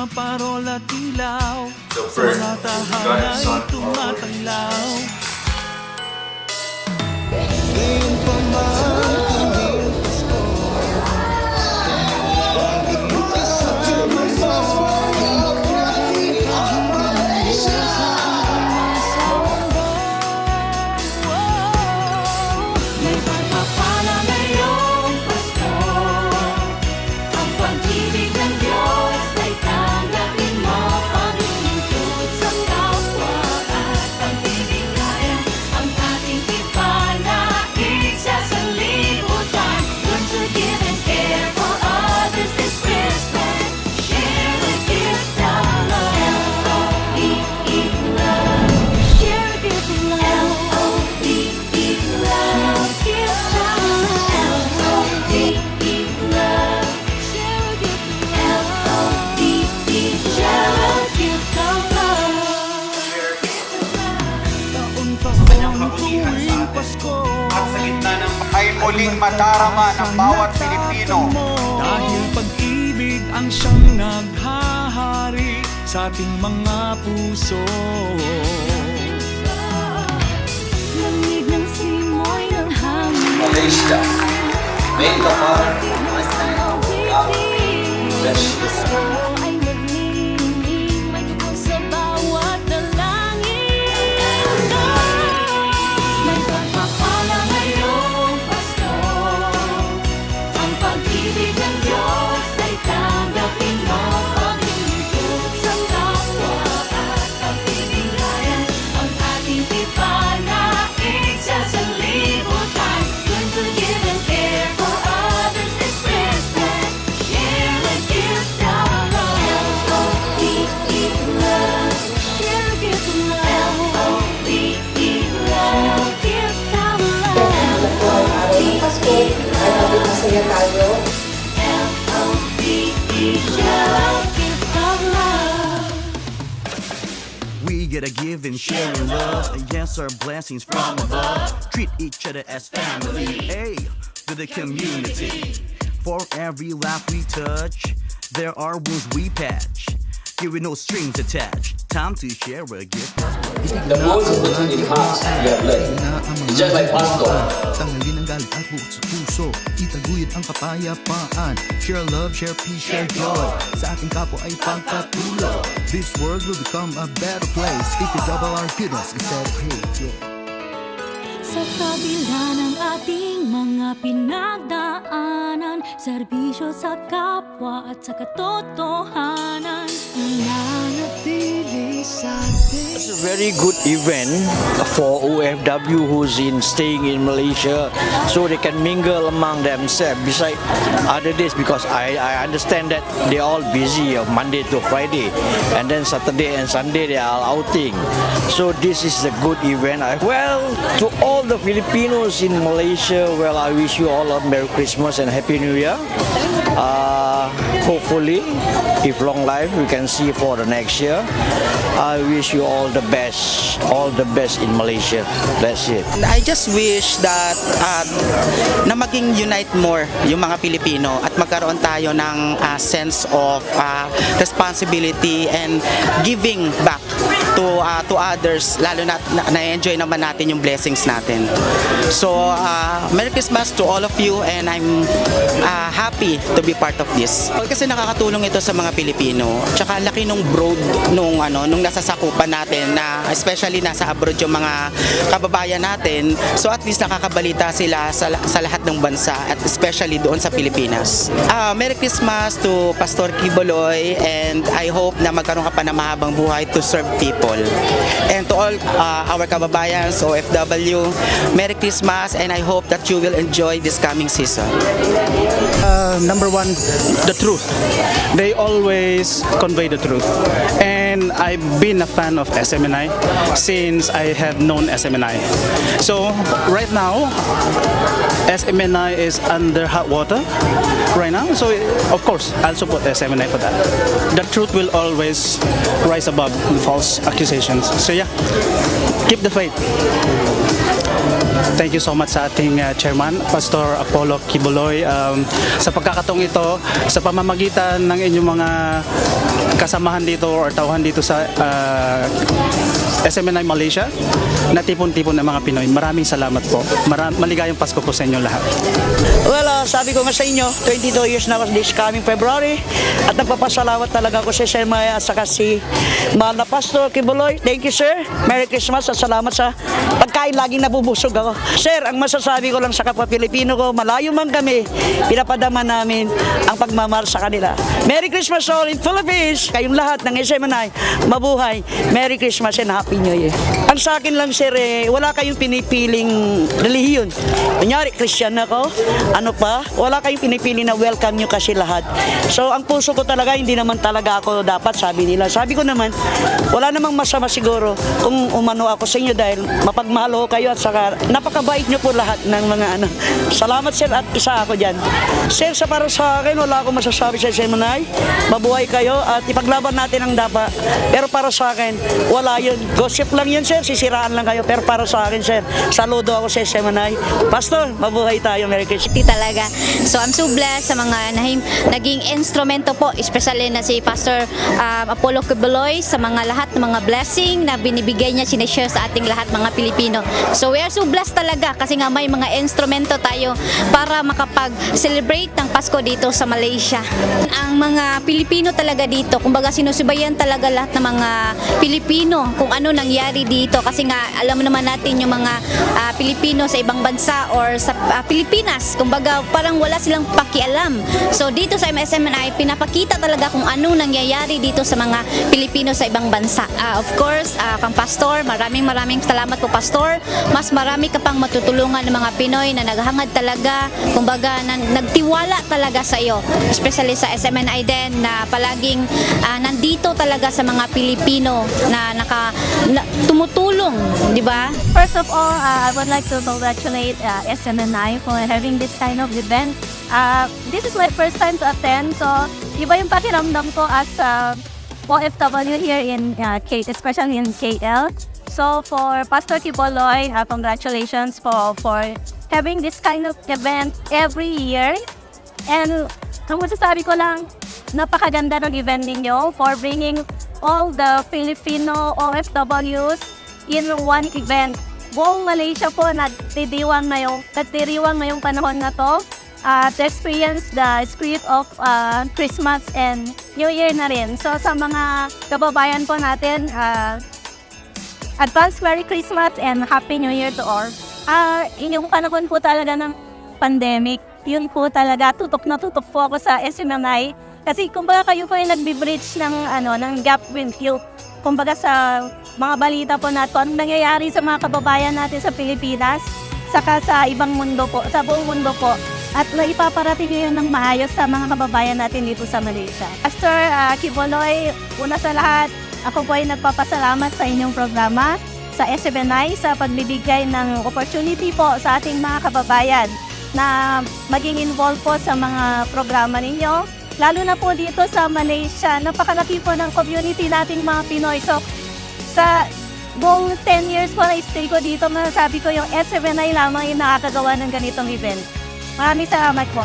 na parola at ilaw. The Sa of God tahanay and Son. of our muling madarama ng bawat Pilipino. Dahil pag-ibig ang siyang naghahari Sa ating mga puso Lamig ng simoy ng hangin Malaysia, heart my Bless you. Give and share love and yes our blessings from above. Treat each other as family. Hey, to the community. For every laugh we touch There are wounds we patch Here with no strings attached Time to share a gift The most opportunity hearts you have led. It's just like Pastor. Tanggalin ang galit at bukod sa puso Itaguyod ang kapayapaan Share love, share peace, share joy Sa ating kapwa ay pagpatuloy This world will become a better place If we double our goodness instead of hate yeah. Sa kabila ng ating mga pinagdaanan Serbisyo sa kapwa at sa katotohanan atin It's a very good event for OFW who's in staying in Malaysia so they can mingle among themselves. Beside other days because I, I understand that they're all busy of Monday to Friday and then Saturday and Sunday they are outing. So this is a good event. I, well to all the Filipinos in Malaysia well I wish you all a Merry Christmas and Happy New Year uh, hopefully if long life we can see for the next year. I wish you all the best all the best in Malaysia. That's it. I just wish that uh, na maging unite more yung mga Pilipino at magkaroon tayo ng uh, sense of uh, responsibility and giving back to uh, to others lalo na na- na-enjoy naman natin yung blessings natin. So uh, Merry Christmas to all of you and I'm uh, happy to be part of this. Kasi nakakatulong ito sa mga Pilipino. Tsaka laki nung broad nung ano nung nasasakupan natin na especially nasa abroad yung mga kababayan natin. So at least nakakabalita sila sa, sa lahat ng bansa at especially doon sa Pilipinas. Ah, Merry Christmas to Pastor Kiboloy and I hope na magkaroon ka pa ng mahabang buhay to serve people. And to all ah, our kababayans, OFW, Merry Christmas and I hope that you will enjoy this coming season. Uh, number one, the truth. They always convey the truth. I've been a fan of SMNI since I have known SMNI. So right now, SMNI is under hot water right now. So of course, I'll support SMNI for that. The truth will always rise above false accusations. So yeah, keep the faith. Thank you so much sa ating uh, chairman, Pastor Apollo Kibuloy. Um, sa pagkakataong ito, sa pamamagitan ng inyong mga kasamahan dito or tauhan dito sa uh, SMNI Malaysia, natipon-tipon ng mga Pinoy. Maraming salamat po. Mara- maligayang Pasko po sa inyo lahat. Well, ah, sabi ko nga sa inyo, 22 years na ako this coming February at nagpapasalamat talaga ako sa Sir at saka si mahal na Pastor Kibuloy. Thank you, sir. Merry Christmas at salamat sa pagkain. Laging nabubusog ako. Sir, ang masasabi ko lang sa kapwa Pilipino ko, malayo man kami, pinapadama namin ang pagmamahal sa kanila. Merry Christmas all in Philippines! Kayong lahat ng SMNI, mabuhay. Merry Christmas and Happy New Year. Ang sa akin lang, sir, eh, wala kayong pinipiling relihiyon. Kunyari, Christian ako, ano pa, wala kayong pinipili na welcome nyo kasi lahat. So, ang puso ko talaga, hindi naman talaga ako dapat, sabi nila. Sabi ko naman, wala namang masama siguro kung umano ako sa inyo dahil mapagmahal kayo at saka napakabait nyo po lahat ng mga ano. Salamat, sir, at isa ako dyan. Sir, sa para sa akin, wala akong masasabi sa Seminay. Mabuhay kayo at ipaglaban natin ang dapa. Pero para sa akin, wala yun. Gossip lang yun, sir. Sisiraan lang kayo. Pero para sa akin, sir, saludo ako sa Seminay. Pastor, mabuhay tayo. Merry Christmas. Di talaga. So I'm so blessed sa mga nahim, naging instrumento po, especially na si Pastor um, Apollo Kibuloy sa mga lahat ng mga blessing na binibigay niya, sinishare sa ating lahat mga Pilipino. So we are so blessed talaga kasi nga may mga instrumento tayo para makapag-celebrate ng Pasko dito sa Malaysia. Ang mga Pilipino talaga dito, kumbaga sinusubayan talaga lahat ng mga Pilipino kung ano nangyari dito kasi nga alam naman natin yung mga ah, Pilipino sa ibang bansa or sa ah, Pilipinas, kumbaga parang wala silang pakialam. So dito sa MSMNI, pinapakita talaga kung anong nangyayari dito sa mga Pilipino sa ibang bansa. Ah, of course, ah, kang pastor, maraming maraming salamat po pastor. Mas marami ka pang matutulungan ng mga Pinoy na naghangad talaga, kumbaga na, nagtiwala talaga sa iyo, especially sa SMNI din na palaging ah, nandito talaga sa mga Pilipino na naka na- tumutulong, di ba? First of all, uh, I would like to congratulate uh, SMNI for having this kind of event. Uh, this is my first time to attend, so iba yung pakiramdam ko as uh, OFW here in uh, K, especially in KL. So for Pastor Kiboloy, uh, congratulations for for having this kind of event every year. And ang masasabi ko lang, napakaganda ng event ninyo for bringing all the Filipino OFWs in one event. Buong Malaysia po nagdidiwang na yung, nagdiriwang na yung panahon na to uh, to experience the spirit of uh, Christmas and New Year na rin. So sa mga kababayan po natin, uh, advance Merry Christmas and Happy New Year to all. Ah, yung panahon po talaga ng pandemic, yun po talaga tutok na tutok po ako sa SMNI. Kasi kumbaga kayo po yung nagbe-bridge ng ano ng gap with you. Kumbaga sa mga balita po na to, anong nangyayari sa mga kababayan natin sa Pilipinas, saka sa ibang mundo po, sa buong mundo po. At naipaparating nyo yun ng maayos sa mga kababayan natin dito sa Malaysia. Pastor uh, Kiboloy, una sa lahat, ako po ay nagpapasalamat sa inyong programa sa SMNI sa pagbibigay ng opportunity po sa ating mga kababayan na maging involved po sa mga programa ninyo. Lalo na po dito sa Malaysia, napakalaki po ng community nating mga Pinoy. So, sa buong 10 years po na stay ko dito, masasabi ko yung SMNI lamang yung nakakagawa ng ganitong event. Maraming salamat po.